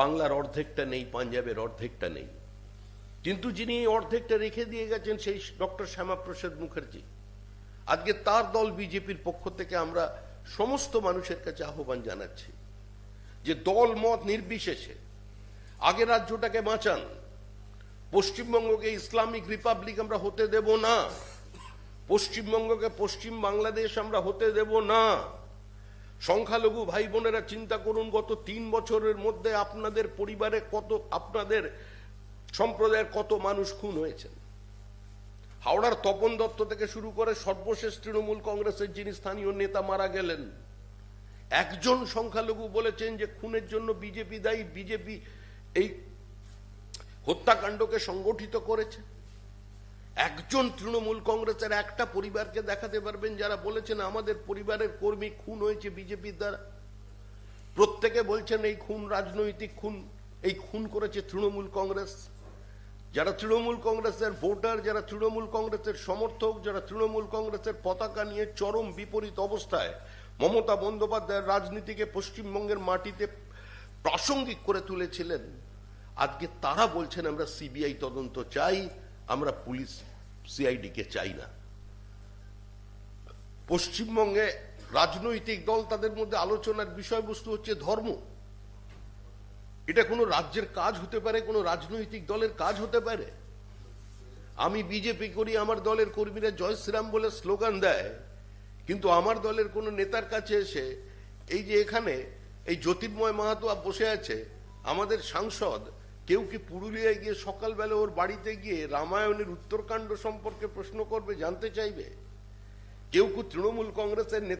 বাংলার অর্ধেকটা নেই, পাঞ্জাবের অর্ধেকটা নেই। কিন্তু যিনি অর্ধেকটা রেখে দিয়ে গেছেন সেই ডক্টর শ্যামাপ্রসাদ মুখার্জি। আজকে তার দল বিজেপির পক্ষ থেকে আমরা সমস্ত মানুষের কাছে আহ্বান জানাচ্ছি যে দল মত নির্বিশেষে আগে রাজ্যটাকে বাঁচান। পশ্চিমবঙ্গকে ইসলামিক রিপাবলিক আমরা হতে দেব না। পশ্চিমবঙ্গকে পশ্চিম বাংলাদেশ আমরা হতে দেব না। সংখ্যালঘু ভাই বোনেরা চিন্তা করুন, গত তিন বছরের মধ্যে আপনাদের পরিবারে কত, আপনাদের সম্প্রদায়ের কত মানুষ খুন হয়েছেন? হাওড়ার তপন দত্ত থেকে শুরু করে সর্বশেষ তৃণমূল কংগ্রেসের যিনি স্থানীয় নেতা মারা গেলেন, একজন সংখ্যালঘু বলেছেন যে খুনের জন্য বিজেপি দায়ী, বিজেপি এই হত্যাকাণ্ডকে সংগঠিত করেছে। একজন তৃণমূল কংগ্রেসের একটা পরিবারকে দেখাতে পারবেন যারা বলেছেন আমাদের পরিবারের কর্মী খুন হয়েছে বিজেপির দ্বারা। প্রত্যেকে বলছেন এই খুন রাজনৈতিক খুন, এই খুন করেছে তৃণমূল কংগ্রেস। যারা তৃণমূল কংগ্রেসের ভোটার, যারা তৃণমূল কংগ্রেসের সমর্থক, যারা তৃণমূল কংগ্রেসের পতাকা নিয়ে চরম বিপরীত অবস্থায় মমতা বন্দ্যোপাধ্যায়ের রাজনীতিকে পশ্চিমবঙ্গের মাটিতে প্রাসঙ্গিক করে তুলেছিলেন। আজকে তারা বলছেন, আমরা সিবিআই তদন্ত চাই আমরা পুলিশ সিআইডিকে চাই না। পশ্চিমবঙ্গে রাজনৈতিক দল তাদের মধ্যে আলোচনার বিষয়বস্তু হচ্ছে ধর্ম। এটা কোনো রাজ্যের কাজ হতে পারে, কোনো রাজনৈতিক দলের কাজ হতে পারে। আমি বিজেপি করি, আমার দলের কর্মীরা জয় শ্রীরাম বলে স্লোগান দেয়, কিন্তু আমার দলের কোনো নেতার কাছে এসে এই যে এখানে এই জ্যোতির্ময় মাহাতো বসে আছে, আমাদের সাংসদ কেউ কি পুরুলিয়ায় গিয়ে সকালবেলা ওর বাড়িতে গিয়ে রামায়ণের উত্তরকাণ্ড সম্পর্কে প্রশ্ন করবে, জানতে চাইবে? কেউ কি তৃণমূল কংগ্রেসের